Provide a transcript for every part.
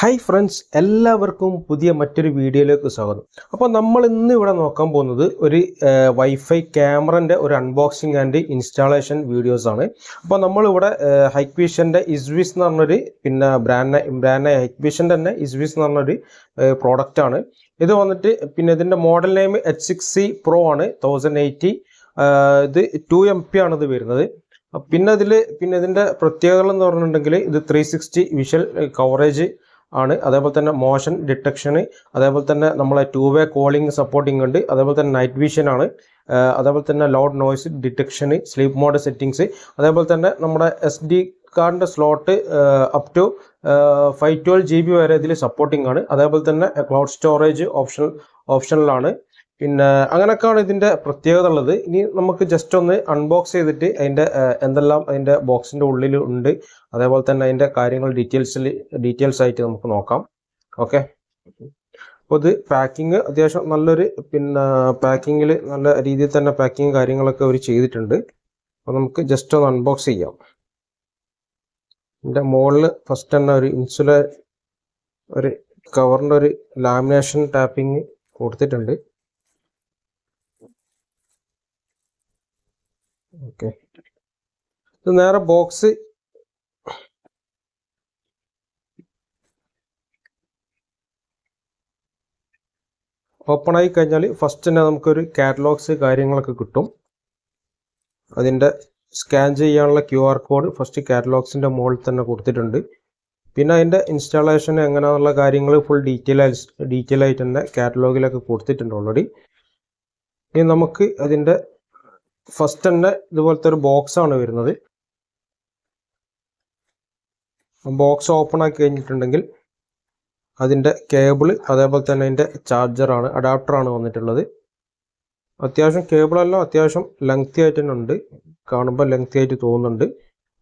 Hi friends എല്ലാവർക്കും പുതിയ മറ്റൊരു വീഡിയോയിലേക്ക് സ്വാഗതം. അപ്പോൾ നമ്മൾ ഇന്ന് ഇവിടെ നോക്കാൻ പോകുന്നത് ഒരു വൈഫൈ ക്യാമറന്റെ ഒരു അൺബോക്സിങ് ആൻഡ് ഇൻസ്റ്റാളേഷൻ വീഡിയോസ് ആണ്. അപ്പോൾ നമ്മളിവിടെ ഹൈക്വിഷന്റെ ഇസ്വിസ് എന്ന് പറഞ്ഞൊരു പിന്നെ ബ്രാൻഡ് ബ്രാൻഡ് ഹൈക്വിഷന്റെ തന്നെ ഇസ്വിസ് എന്ന് പറഞ്ഞൊരു പ്രോഡക്റ്റ് ആണ്. ഇത് വന്നിട്ട് പിന്നെ ഇതിന്റെ model name H six C pro ആണ് തൗസൻഡ് എയ്റ്റി ഇത് ടു എം പി ആണ് ഇത് വരുന്നത്. പിന്നെ അതിൽ പിന്നെ ഇതിന്റെ പ്രത്യേകതകൾ എന്ന് പറഞ്ഞിട്ടുണ്ടെങ്കിൽ ഇത് ത്രീ സിക്സ്റ്റി വിഷ്വൽ കവറേജ് ആണ്. അതേപോലെ തന്നെ മോഷൻ ഡിറ്റക്ഷന് അതേപോലെ തന്നെ നമ്മളെ ടൂ വേ കോളിംഗ് സപ്പോർട്ടിംഗ് ഉണ്ട്. അതേപോലെ തന്നെ നൈറ്റ് വിഷൻ ആണ്. അതേപോലെ തന്നെ loud noise detection sleep mode settings അതേപോലെ തന്നെ നമ്മുടെ എസ് ഡി കാർഡിന്റെ slot up to five twelve G B വരെ ഇതിൽ സപ്പോർട്ടിംഗ് ആണ്. അതേപോലെ തന്നെ ക്ലൗഡ് സ്റ്റോറേജ് ഓപ്ഷൻ ഓപ്ഷനിലാണ് പിന്നെ അങ്ങനെയൊക്കെയാണ് ഇതിന്റെ പ്രത്യേകത ഉള്ളത്. ഇനി നമുക്ക് ജസ്റ്റ് ഒന്ന് അൺബോക്സ് ചെയ്തിട്ട് അതിന്റെ എന്തെല്ലാം അതിന്റെ ബോക്സിന്റെ ഉള്ളിൽ ഉണ്ട്. അതേപോലെ തന്നെ അതിന്റെ കാര്യങ്ങൾ ഡീറ്റെയിൽസിൽ ഡീറ്റെയിൽസ് ആയിട്ട് നമുക്ക് നോക്കാം. ഓക്കെ അപ്പോൾ ഇത് പാക്കിങ് അത്യാവശ്യം നല്ലൊരു പിന്നെ പാക്കിങ്ങിൽ നല്ല രീതിയിൽ തന്നെ പാക്കിങ് കാര്യങ്ങളൊക്കെ അവർ ചെയ്തിട്ടുണ്ട്. അപ്പോൾ നമുക്ക് ജസ്റ്റ് ഒന്ന് അൺബോക്സ് ചെയ്യാം. ഇതിന്റെ മുകളിൽ ഫസ്റ്റ് തന്നെ ഒരു ഇൻസുലേ ഒരു കവറിന്റെ ഒരു ലാമിനേഷൻ ടാപ്പിങ് കൊടുത്തിട്ടുണ്ട്. ഓക്കെ. ഇത് നേരെ ബോക്സ് ഓപ്പൺ ആയി കഴിഞ്ഞാൽ ഫസ്റ്റ് തന്നെ നമുക്കൊരു കാറ്റലോഗ്സ് കാര്യങ്ങളൊക്കെ കിട്ടും. അതിന്റെ സ്കാൻ ചെയ്യാനുള്ള ക്യു ആർ കോഡ് ഫസ്റ്റ് കാറ്റലോഗ്സിന്റെ മുകളിൽ തന്നെ കൊടുത്തിട്ടുണ്ട്. പിന്നെ അതിന്റെ ഇൻസ്റ്റാളേഷൻ എങ്ങനെയാണെന്നുള്ള കാര്യങ്ങൾ ഫുൾ ഡീറ്റെയിൽ ഡീറ്റെയിൽ ആയിട്ട് തന്നെ കാറ്റലോഗിലൊക്കെ കൊടുത്തിട്ടുണ്ട് ഓൾറെഡി ഇനി നമുക്ക് അതിന്റെ ഫസ്റ്റ് തന്നെ ഇതുപോലത്തെ ഒരു ബോക്സ് ആണ് വരുന്നത്. ബോക്സ് ഓപ്പൺ ആക്കി കഴിഞ്ഞിട്ടുണ്ടെങ്കിൽ അതിന്റെ കേബിൾ അതേപോലെ തന്നെ അതിന്റെ ചാർജറാണ് അഡാപ്റ്ററാണ് വന്നിട്ടുള്ളത്. അത്യാവശ്യം കേബിളെല്ലാം അത്യാവശ്യം ലെങ്തി ആയിട്ട് തന്നെ ഉണ്ട്. കാണുമ്പോൾ ലെങ്തി ആയിട്ട് തോന്നുന്നുണ്ട്.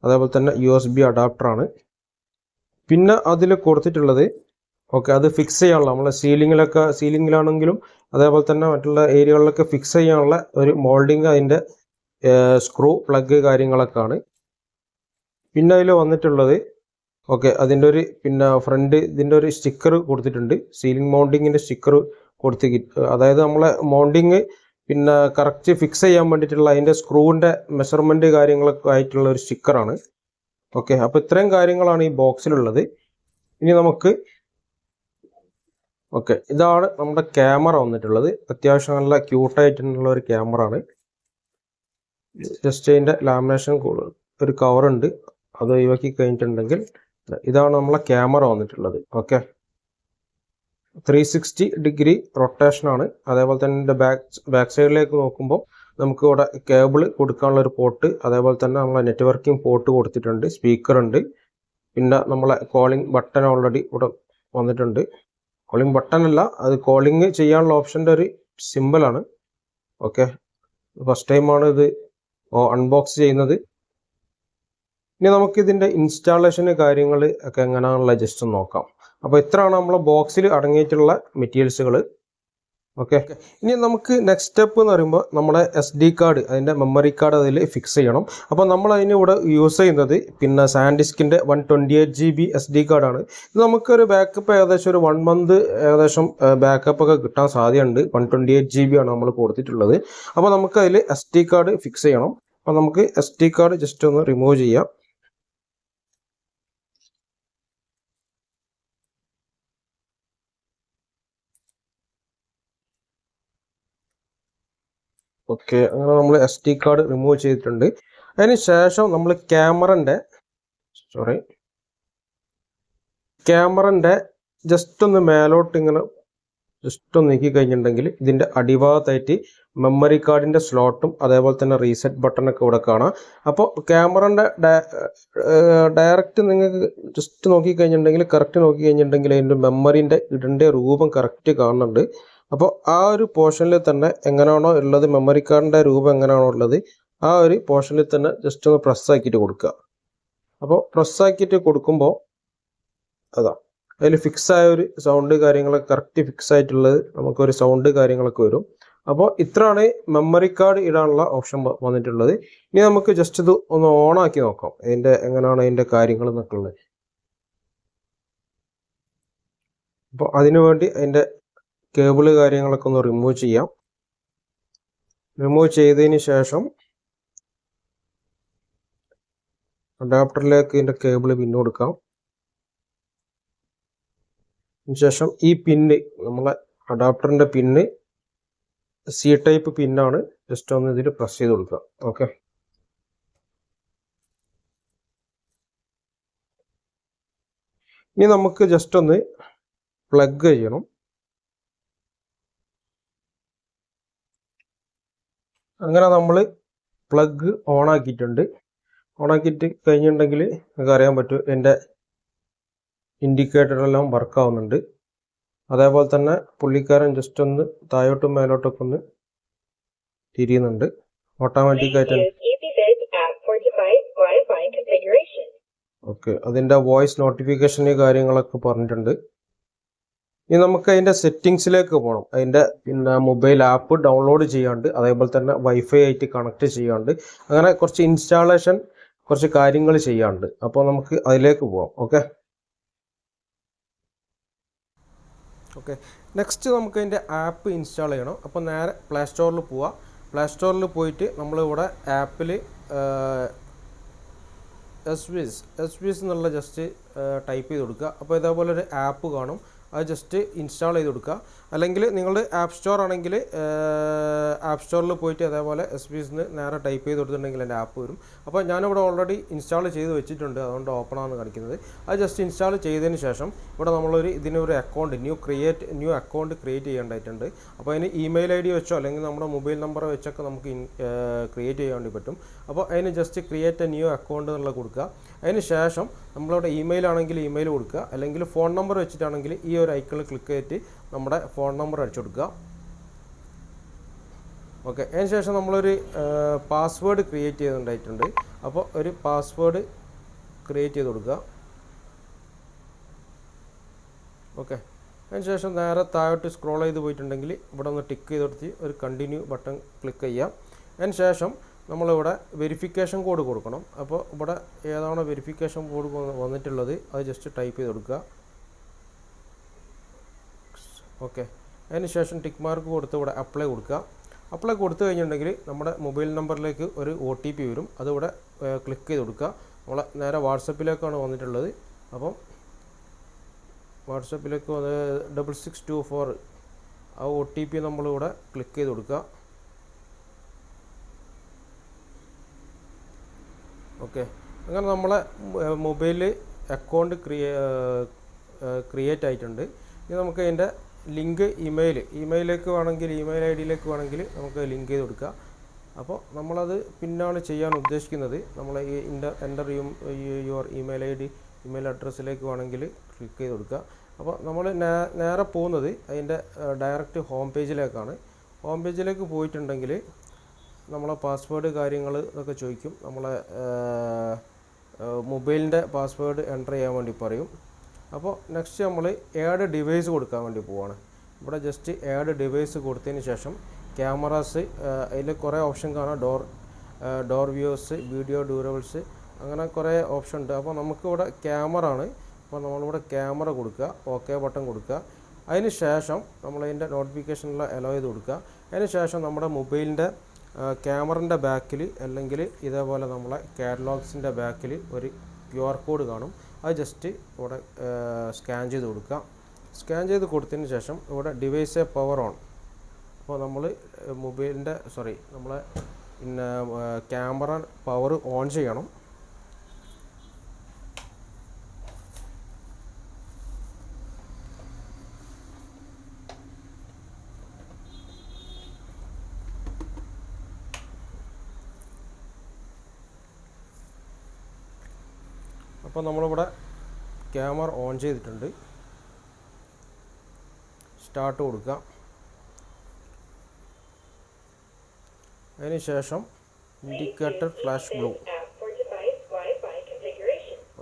അതേപോലെ തന്നെ യു എസ് ബി അഡാപ്റ്ററാണ് പിന്നെ അതിൽ കൊടുത്തിട്ടുള്ളത് ഓക്കെ അത് ഫിക്സ് ചെയ്യാനുള്ള നമ്മളെ സീലിങ്ങിലൊക്കെ സീലിങ്ങിലാണെങ്കിലും അതേപോലെ തന്നെ മറ്റുള്ള ഏരിയകളിലൊക്കെ ഫിക്സ് ചെയ്യാനുള്ള ഒരു മോൾഡിങ് അതിന്റെ സ്ക്രൂ പ്ലഗ് കാര്യങ്ങളൊക്കെ ആണ് പിന്നെ അതിൽ വന്നിട്ടുള്ളത് ഓക്കെ അതിന്റെ ഒരു പിന്നെ ഫ്രണ്ട് ഇതിന്റെ ഒരു സ്റ്റിക്കർ കൊടുത്തിട്ടുണ്ട്. സീലിംഗ് മൗണ്ടിങ്ങിന്റെ സ്റ്റിക്കർ കൊടുത്ത് അതായത് നമ്മളെ മൗണ്ടിങ് പിന്നെ കറക്റ്റ് ഫിക്സ് ചെയ്യാൻ വേണ്ടിയിട്ടുള്ള അതിന്റെ സ്ക്രൂവിന്റെ മെഷർമെന്റ് കാര്യങ്ങളൊക്കെ ആയിട്ടുള്ള ഒരു സ്റ്റിക്കറാണ് ഓക്കെ അപ്പോൾ ഇത്രയും കാര്യങ്ങളാണ് ഈ ബോക്സിലുള്ളത് ഇനി നമുക്ക് ഓക്കെ ഇതാണ് നമ്മുടെ ക്യാമറ വന്നിട്ടുള്ളത്. അത്യാവശ്യം നല്ല ക്യൂട്ടായിട്ടുള്ള ഒരു ക്യാമറ ആണ്. ജസ്റ്റ് അതിന്റെ ലാമിനേഷൻ ഒരു കവറുണ്ട് അത് ഒഴിവാക്കി കഴിഞ്ഞിട്ടുണ്ടെങ്കിൽ ഇതാണ് നമ്മളെ ക്യാമറ വന്നിട്ടുള്ളത്. ഓക്കെ ത്രീ സിക്സ്റ്റി ഡിഗ്രി റൊട്ടേഷനാണ് അതേപോലെ തന്നെ ഇതിന്റെ ബാക്ക് ബാക്ക് സൈഡിലേക്ക് നോക്കുമ്പോൾ നമുക്ക് ഇവിടെ കേബിൾ കൊടുക്കാനുള്ള ഒരു പോർട്ട് അതേപോലെ തന്നെ നമ്മളെ നെറ്റ്വർക്കിംഗ് പോർട്ട് കൊടുത്തിട്ടുണ്ട്. സ്പീക്കർ ഉണ്ട്. പിന്നെ നമ്മളെ കോളിംഗ് ബട്ടൺ ഓൾറെഡി ഇവിടെ വന്നിട്ടുണ്ട്. കോളിംഗ് ബട്ടൺ അല്ല അത് കോളിംഗ് ചെയ്യാനുള്ള ഓപ്ഷന്റെ ഒരു സിമ്പിളാണ് ഓക്കെ ഫസ്റ്റ് ടൈമാണ് ഇത് അൺബോക്സ് ചെയ്യുന്നത്. ഇനി നമുക്കിതിന്റെ ഇൻസ്റ്റാളേഷന് കാര്യങ്ങൾ ഒക്കെ എങ്ങനെയാണുള്ള ജസ്റ്റ് നോക്കാം. അപ്പോൾ ഇത്രയാണ് നമ്മളെ ബോക്സിൽ അടങ്ങിയിട്ടുള്ള മെറ്റീരിയൽസുകൾ ഓക്കെ ഇനി നമുക്ക് നെക്സ്റ്റ് സ്റ്റെപ്പ് എന്ന് പറയുമ്പോൾ നമ്മുടെ എസ് ഡി കാർഡ് അതിന്റെ മെമ്മറി കാർഡ് അതിൽ ഫിക്സ് ചെയ്യണം. അപ്പോൾ നമ്മൾ അതിന് ഇവിടെ യൂസ് ചെയ്യുന്നത് പിന്നെ സാൻഡിസ്കിന്റെ one twenty eight G B S D കാർഡാണ് ഇത് നമുക്കൊരു ബാക്കപ്പ് ഏകദേശം ഒരു വൺ മന്ത് ഏകദേശം ബാക്കപ്പ് ഒക്കെ കിട്ടാൻ സാധ്യതയുണ്ട്. One twenty eight G B ആണ് നമ്മൾ കൊടുത്തിട്ടുള്ളത്. അപ്പോൾ നമുക്ക് അതിൽ എസ് ഡി കാർഡ് ഫിക്സ് ചെയ്യണം. അപ്പോൾ നമുക്ക് എസ് ഡി കാർഡ് ജസ്റ്റ് ഒന്ന് റിമൂവ് ചെയ്യാം. ഓക്കെ അങ്ങനെ നമ്മൾ എസ് ഡി കാർഡ് റിമൂവ് ചെയ്തിട്ടുണ്ട്. അതിന് ശേഷം നമ്മൾ ക്യാമറന്റെ സോറി ക്യാമറന്റെ ജസ്റ്റ് ഒന്ന് മേലോട്ട് ഇങ്ങനെ ജസ്റ്റ് ഒന്ന് നീക്കി കഴിഞ്ഞിട്ടുണ്ടെങ്കിൽ ഇതിന്റെ അടിഭാഗത്തായിട്ട് മെമ്മറി കാർഡിന്റെ സ്ലോട്ടും അതേപോലെ തന്നെ റീസെറ്റ് ബട്ടണൊക്കെ ഇവിടെ കാണാം. അപ്പോൾ ക്യാമറന്റെ ഡയറക്റ്റ് നിങ്ങൾക്ക് ജസ്റ്റ് നോക്കി കഴിഞ്ഞിട്ടുണ്ടെങ്കിൽ കറക്റ്റ് നോക്കി കഴിഞ്ഞിട്ടുണ്ടെങ്കിൽ അതിന്റെ മെമ്മറിന്റെ ഇടേണ്ട രൂപം കറക്റ്റ് കാണുന്നുണ്ട്. അപ്പോൾ ആ ഒരു പോർഷനിൽ തന്നെ എങ്ങനെയാണോ ഉള്ളത് മെമ്മറി കാർഡിന്റെ രൂപം എങ്ങനെയാണോ ഉള്ളത് ആ ഒരു പോർഷനിൽ തന്നെ ജസ്റ്റ് ഒന്ന് പ്രസ് ആക്കിയിട്ട് കൊടുക്കുക. അപ്പോൾ പ്രസ് ആക്കിയിട്ട് കൊടുക്കുമ്പോൾ അതാ അതിൽ ഫിക്സ് ആയ ഒരു സൗണ്ട് കാര്യങ്ങളൊക്കെ കറക്റ്റ് ഫിക്സ് ആയിട്ടുള്ളത് നമുക്കൊരു സൗണ്ട് കാര്യങ്ങളൊക്കെ വരും. അപ്പോൾ ഇത്രയാണ് മെമ്മറി കാർഡ് ഇടാനുള്ള ഓപ്ഷൻ വന്നിട്ടുള്ളത്. ഇനി നമുക്ക് ജസ്റ്റ് ഇത് ഒന്ന് ഓണാക്കി നോക്കാം. ഇതിന്റെ എങ്ങനെയാണ് അതിന്റെ കാര്യങ്ങൾ എന്നൊക്കെ ഉള്ളത്. അപ്പോൾ അതിനുവേണ്ടി അതിന്റെ കേബിൾ കാര്യങ്ങളൊക്കെ ഒന്ന് റിമൂവ് ചെയ്യാം. റിമൂവ് ചെയ്തതിന് ശേഷം അഡാപ്റ്ററിലേക്ക് ഇതിന്റെ കേബിൾ പിന്നു കൊടുക്കാം. ശേഷം ഈ പിന്ന് നമ്മളെ അഡാപ്റ്ററിന്റെ പിന്ന് സി ടൈപ്പ് പിന്നാണ് ജസ്റ്റ് ഒന്ന് ഇതിൽ പ്രസ് ചെയ്ത് കൊടുക്കുക. ഓക്കെ ഇനി നമുക്ക് ജസ്റ്റ് ഒന്ന് പ്ലഗ് ചെയ്യണം. അങ്ങനെ നമ്മൾ പ്ലഗ് ഓൺ ആക്കിയിട്ടുണ്ട് ഓൺ ആക്കിയിട്ട് കഴിഞ്ഞിട്ടുണ്ടെങ്കിൽ നിങ്ങൾക്ക് അറിയാൻ പറ്റും എന്റെ ഇൻഡിക്കേറ്ററെല്ലാം വർക്കാവുന്നുണ്ട് വർക്ക് ആവുന്നുണ്ട്. അതേപോലെ തന്നെ പുള്ളിക്കാരൻ ജസ്റ്റ് ഒന്ന് താഴോട്ടും മേലോട്ടൊക്കെ ഒന്ന് തിരിയുന്നുണ്ട്. ഓട്ടോമാറ്റിക് ആയിട്ട് EasyVid app for device okay അതിന്റെ വോയിസ് നോട്ടിഫിക്കേഷൻ കാര്യങ്ങളൊക്കെ പറഞ്ഞിട്ടുണ്ട്. ഇനി നമുക്ക് അതിന്റെ സെറ്റിങ്സിലേക്ക് പോകണം അതിന്റെ പിന്നെ മൊബൈൽ ആപ്പ് ഡൗൺലോഡ് ചെയ്യാണ്ട് അതേപോലെ തന്നെ വൈഫൈ ആയിട്ട് കണക്ട് ചെയ്യാണ്ട് അങ്ങനെ കുറച്ച് ഇൻസ്റ്റാളേഷൻ കുറച്ച് കാര്യങ്ങൾ ചെയ്യാണ്ട്. അപ്പോൾ നമുക്ക് അതിലേക്ക് പോവാം. ഓക്കെ? ഓക്കെ. നെക്സ്റ്റ് നമുക്ക് അതിന്റെ ആപ്പ് ഇൻസ്റ്റാൾ ചെയ്യണം. അപ്പോൾ നേരെ പ്ലേ സ്റ്റോറിൽ പോവാം. പ്ലേ സ്റ്റോറിൽ പോയിട്ട് നമ്മളിവിടെ ആപ്പിൽ എസ് വിസ് എസ് വിസ് എന്നുള്ള ജസ്റ്റ് ടൈപ്പ് ചെയ്ത് കൊടുക്കുക. അപ്പോൾ ഇതേപോലെ ഒരു ആപ്പ് കാണും. അത് ജസ്റ്റ് ഇൻസ്റ്റാൾ ചെയ്ത് കൊടുക്കുക. അല്ലെങ്കിൽ നിങ്ങളുടെ ആപ്പ് സ്റ്റോർ ആണെങ്കിൽ ആപ്പ് സ്റ്റോറിൽ പോയിട്ട് അതേപോലെ എസ് ബി എസിന് നേരെ ടൈപ്പ് ചെയ്ത് കൊടുത്തിട്ടുണ്ടെങ്കിൽ എന്റെ ആപ്പ് വരും. അപ്പോൾ ഞാനിവിടെ ഓൾറെഡി ഇൻസ്റ്റാൾ ചെയ്ത് വെച്ചിട്ടുണ്ട്. അതുകൊണ്ട് ഓപ്പൺ ആണ് കാണിക്കുന്നത്. അത് ജസ്റ്റ് ഇൻസ്റ്റാൾ ചെയ്തതിന് ശേഷം ഇവിടെ നമ്മളൊരു ഇതിനൊരു account new create new account create ചെയ്യേണ്ടതായിട്ടുണ്ട്. അപ്പോൾ അതിന് ഇമെയിൽ ഐ ഡി വെച്ചോ അല്ലെങ്കിൽ നമ്മുടെ മൊബൈൽ നമ്പർ വെച്ചൊക്കെ നമുക്ക് ക്രിയേറ്റ് ചെയ്യാൻ വേണ്ടി പറ്റും. അപ്പോൾ അതിന് just create a new account എന്നുള്ള കൊടുക്കുക. അതിന് ശേഷം നമ്മളിവിടെ ഇമെയിൽ ആണെങ്കിൽ ഇമെയിൽ കൊടുക്കുക. അല്ലെങ്കിൽ ഫോൺ നമ്പർ വെച്ചിട്ടാണെങ്കിൽ ഈ ഒരു ഐക്കണിൽ ക്ലിക്ക് ചെയ്തിട്ട് നമ്മുടെ ഫോൺ നമ്പർ അടിച്ചു കൊടുക്കുക. ഓക്കെ അതിന് ശേഷം നമ്മളൊരു പാസ്വേഡ് ക്രിയേറ്റ് ചെയ്തിട്ടുണ്ടായിട്ടുണ്ട്. അപ്പോൾ ഒരു പാസ്വേഡ് ക്രിയേറ്റ് ചെയ്ത് കൊടുക്കുക. ഓക്കെ അതിന് ശേഷം നേരെ താഴോട്ട് സ്ക്രോൾ ചെയ്ത് പോയിട്ടുണ്ടെങ്കിൽ ഇവിടെ ഒന്ന് ടിക്ക് ചെയ്ത് കൊടുത്ത് ഒരു കണ്ടിന്യൂ ബട്ടൺ ക്ലിക്ക് ചെയ്യാം അതിന് ശേഷം നമ്മളിവിടെ വെരിഫിക്കേഷൻ കോഡ് കൊടുക്കണം. അപ്പോൾ ഇവിടെ ഏതാണോ വെരിഫിക്കേഷൻ കോഡ് വന്നിട്ടുള്ളത് അത് ജസ്റ്റ് ടൈപ്പ് ചെയ്ത് കൊടുക്കുക. ഓക്കെ. അതിന് ശേഷം ടിക്ക് മാർക്ക് കൊടുത്ത് ഇവിടെ അപ്ലൈ കൊടുക്കുക. അപ്ലൈ കൊടുത്തു കഴിഞ്ഞിട്ടുണ്ടെങ്കിൽ നമ്മുടെ മൊബൈൽ നമ്പറിലേക്ക് ഒരു ഒ ടി പി വരും. അതിവിടെ ക്ലിക്ക് ചെയ്ത് കൊടുക്കുക. നമ്മളെ നേരെ വാട്സപ്പിലേക്കാണ് വന്നിട്ടുള്ളത്. അപ്പം വാട്സപ്പിലേക്ക് വന്ന് ഡബിൾ സിക്സ് ടു ഫോർ ആ ഒ ടി പി നമ്മളിവിടെ ക്ലിക്ക് ചെയ്ത് കൊടുക്കുക. ഓക്കെ. അങ്ങനെ നമ്മളെ മൊബൈലിൽ അക്കൗണ്ട് ക്രിയേ ക്രിയേറ്റ് ആയിട്ടുണ്ട്. ഇനി നമുക്ക് അതിന്റെ ലിങ്ക് ഇമെയിൽ ഇമെയിലേക്ക് വേണമെങ്കിൽ ഇമെയിൽ ഐ ഡിയിലേക്ക് വേണമെങ്കിൽ നമുക്ക് ലിങ്ക് ചെയ്ത് കൊടുക്കുക അപ്പോൾ നമ്മളത് പിന്നാണ് ചെയ്യാൻ ഉദ്ദേശിക്കുന്നത്. നമ്മൾ ഈ enter enter your email I D email അഡ്രസ്സിലേക്ക് വേണമെങ്കിൽ ക്ലിക്ക് ചെയ്ത് കൊടുക്കുക. അപ്പോൾ നമ്മൾ നേരെ പോകുന്നത് അതിന്റെ ഡയറക്റ്റ് ഹോം പേജിലേക്കാണ്. ഹോം പേജിലേക്ക് പോയിട്ടുണ്ടെങ്കിൽ നമ്മളെ പാസ്വേഡ് കാര്യങ്ങൾ ഇതൊക്കെ ചോദിക്കും. നമ്മളെ മൊബൈലിന്റെ പാസ്വേഡ് എന്റർ ചെയ്യാൻ വേണ്ടി പറയും. അപ്പോൾ നെക്സ്റ്റ് നമ്മൾ ഏഡ് ഡിവൈസ് കൊടുക്കാൻ വേണ്ടി പോവാണ്. ഇവിടെ ജസ്റ്റ് ഏഡ് ഡിവൈസ് കൊടുത്തതിന് ശേഷം ക്യാമറാസ് അതിൽ കുറേ ഓപ്ഷൻ കാണാം. Door door views video durables അങ്ങനെ കുറേ ഓപ്ഷൻ ഉണ്ട്. അപ്പോൾ നമുക്കിവിടെ ക്യാമറ ആണ്. അപ്പോൾ നമ്മളിവിടെ ക്യാമറ കൊടുക്കുക ഓക്കെ ബട്ടൺ കൊടുക്കുക. അതിന് ശേഷം നമ്മളതിന്റെ നോട്ടിഫിക്കേഷനിൽ അലോ ചെയ്ത് കൊടുക്കുക. അതിന് ശേഷം നമ്മുടെ മൊബൈലിന്റെ ക്യാമറിന്റെ ബാക്കിൽ അല്ലെങ്കിൽ ഇതേപോലെ നമ്മളെ കാറ്റലോഗ്സിന്റെ ബാക്കിൽ ഒരു ക്യു ആർ കോഡ് കാണും. അത് ജസ്റ്റ് ഇവിടെ സ്കാൻ ചെയ്ത് കൊടുക്കുക. സ്കാൻ ചെയ്ത് കൊടുത്തതിന് ശേഷം ഇവിടെ ഡിവൈസ് പവർ ഓൺ അപ്പോൾ നമ്മൾ മൊബൈലിന്റെ സോറി നമ്മളെ പിന്നെ ക്യാമറ പവർ ഓൺ ചെയ്യണം. അപ്പോൾ നമ്മളിവിടെ ക്യാമറ ഓൺ ചെയ്തിട്ടുണ്ട്. സ്റ്റാർട്ട് കൊടുക്കാം അതിന് ശേഷം ഇൻഡിക്കേറ്റർ ഫ്ലാഷ് ബ്ലൂ.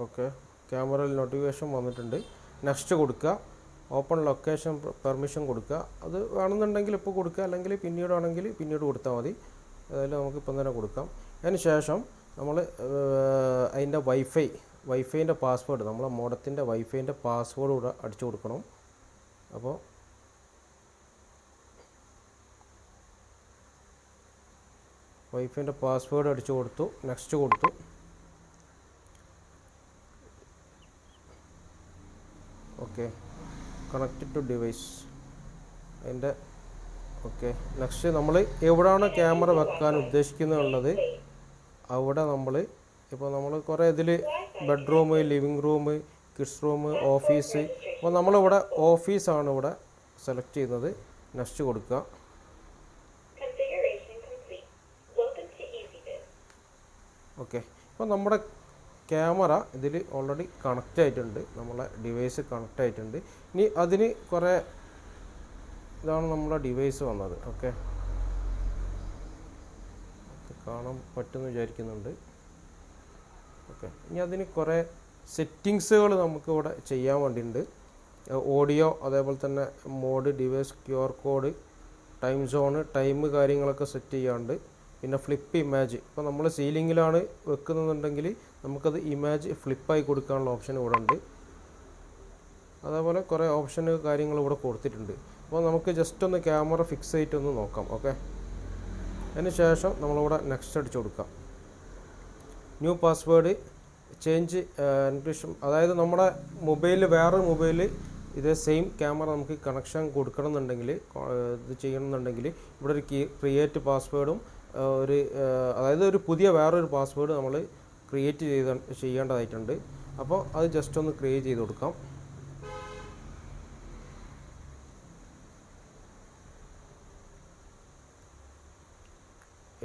ഓക്കെ. ക്യാമറയിൽ നോട്ടിഫിക്കേഷൻ വന്നിട്ടുണ്ട്. നെക്സ്റ്റ് കൊടുക്കുക. ഓപ്പൺ ലൊക്കേഷൻ പെർമിഷൻ കൊടുക്കുക. അത് വേണമെന്നുണ്ടെങ്കിൽ ഇപ്പോൾ കൊടുക്കുക. അല്ലെങ്കിൽ പിന്നീട് ആണെങ്കിൽ പിന്നീട് കൊടുത്താൽ മതി. അതായത് നമുക്കിപ്പം തന്നെ കൊടുക്കാം. അതിന് ശേഷം നമ്മൾ അതിന്റെ വൈഫൈ വൈഫൈന്റെ പാസ്വേഡ് നമ്മളെ മോഡത്തിന്റെ വൈഫൈന്റെ പാസ്വേഡ് കൂടെ അടിച്ചു കൊടുക്കണം. അപ്പോൾ വൈഫൈന്റെ പാസ്വേഡ് അടിച്ചു കൊടുത്തു നെക്സ്റ്റ് കൊടുത്തു. ഓക്കെ. Connected to device. അതിന്റെ ഓക്കെ. നെക്സ്റ്റ് നമ്മൾ എവിടെയാണ് ക്യാമറ വെക്കാൻ ഉദ്ദേശിക്കുന്നുള്ളത് അവിടെ നമ്മൾ ഇപ്പോൾ നമ്മൾ കുറേ ഇതിൽ bedroom living room kids room office. അപ്പോൾ നമ്മളിവിടെ ഓഫീസാണ് ഇവിടെ സെലക്ട് ചെയ്യുന്നത്. നെക്സ്റ്റ് കൊടുക്കുക. ഓക്കെ. അപ്പോൾ നമ്മുടെ ക്യാമറ ഇതിൽ ഓൾറെഡി കണക്റ്റ് ആയിട്ടുണ്ട്. നമ്മളെ ഡിവൈസ് കണക്റ്റ് ആയിട്ടുണ്ട്. ഇനി അതിന് കുറേ ഇതാണ് നമ്മുടെ ഡിവൈസ് വന്നത്. ഓക്കെ. കാണാൻ പറ്റുമെന്ന് വിചാരിക്കുന്നുണ്ട്. ഓക്കെ. ഇനി അതിന് കുറേ സെറ്റിങ്സുകൾ നമുക്ക് ഇവിടെ ചെയ്യാൻ വേണ്ടിയിട്ടുണ്ട്. ഓഡിയോ അതേപോലെ തന്നെ mode device Q R code time zone time കാര്യങ്ങളൊക്കെ സെറ്റ് ചെയ്യാണ്ട്. പിന്നെ ഫ്ലിപ്പ് ഇമേജ്. ഇപ്പോൾ നമ്മൾ സീലിങ്ങിലാണ് വെക്കുന്നുണ്ടെങ്കിൽ നമുക്കത് ഇമേജ് ഫ്ലിപ്പായി കൊടുക്കാനുള്ള ഓപ്ഷൻ ഇവിടെ ഉണ്ട്. അതേപോലെ കുറേ ഓപ്ഷന് കാര്യങ്ങൾ ഇവിടെ കൊടുത്തിട്ടുണ്ട്. അപ്പോൾ നമുക്ക് ജസ്റ്റ് ഒന്ന് ക്യാമറ ഫിക്സ് ആയിട്ടൊന്ന് നോക്കാം. ഓക്കെ. അതിന് ശേഷം നമ്മളിവിടെ നെക്സ്റ്റ് അടിച്ചു കൊടുക്കാം. ന്യൂ പാസ്വേഡ് ചേഞ്ച് എൻക്രിപ്ഷൻ അതായത് നമ്മുടെ മൊബൈലിൽ വേറെ മൊബൈലിൽ ഇതേ സെയിം ക്യാമറ നമുക്ക് കണക്ഷൻ കൊടുക്കണം എന്നുണ്ടെങ്കിൽ ഇത് ചെയ്യണമെന്നുണ്ടെങ്കിൽ ഇവിടെ ഒരു ക്രിയേറ്റ് പാസ്വേഡും ഒരു അതായത് ഒരു പുതിയ വേറൊരു പാസ്വേഡ് നമ്മൾ ക്രിയേറ്റ് ചെയ്ത ചെയ്യേണ്ടതായിട്ടുണ്ട്. അപ്പോൾ അത് ജസ്റ്റ് ഒന്ന് ക്രിയേറ്റ് ചെയ്ത് കൊടുക്കാം.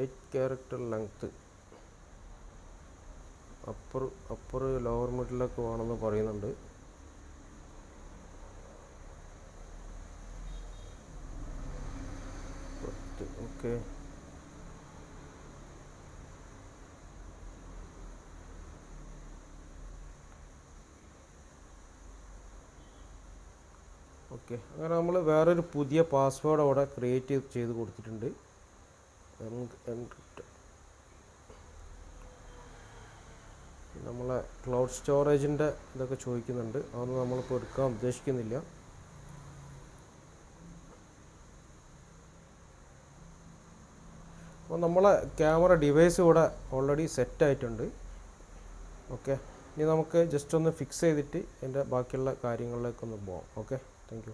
Eight character length upper upper lower മിഡിലൊക്കെ വേണമെന്ന് പറയുന്നുണ്ട്. ഓക്കെ. ഓക്കെ അങ്ങനെ നമ്മൾ വേറൊരു പുതിയ പാസ്വേഡ് അവിടെ ക്രിയേറ്റ് ചെയ്ത് കൊടുത്തിട്ടുണ്ട്. എൻക്രിപ്റ്റ് നമ്മളെ ക്ലൗഡ് സ്റ്റോറേജിന്റെ ഇതൊക്കെ ചോദിക്കുന്നുണ്ട്. അതൊന്നും നമ്മളിപ്പോൾ എടുക്കാൻ ഉദ്ദേശിക്കുന്നില്ല. അപ്പോൾ നമ്മളെ ക്യാമറ ഡിവൈസ് ഇവിടെ ഓൾറെഡി സെറ്റ് ആയിട്ടുണ്ട്. ഓക്കെ ഇനി നമുക്ക് ജസ്റ്റ് ഒന്ന് ഫിക്സ് ചെയ്തിട്ട് എന്റെ ബാക്കിയുള്ള കാര്യങ്ങളിലേക്കൊന്ന് പോകാം ഓക്കെ താങ്ക്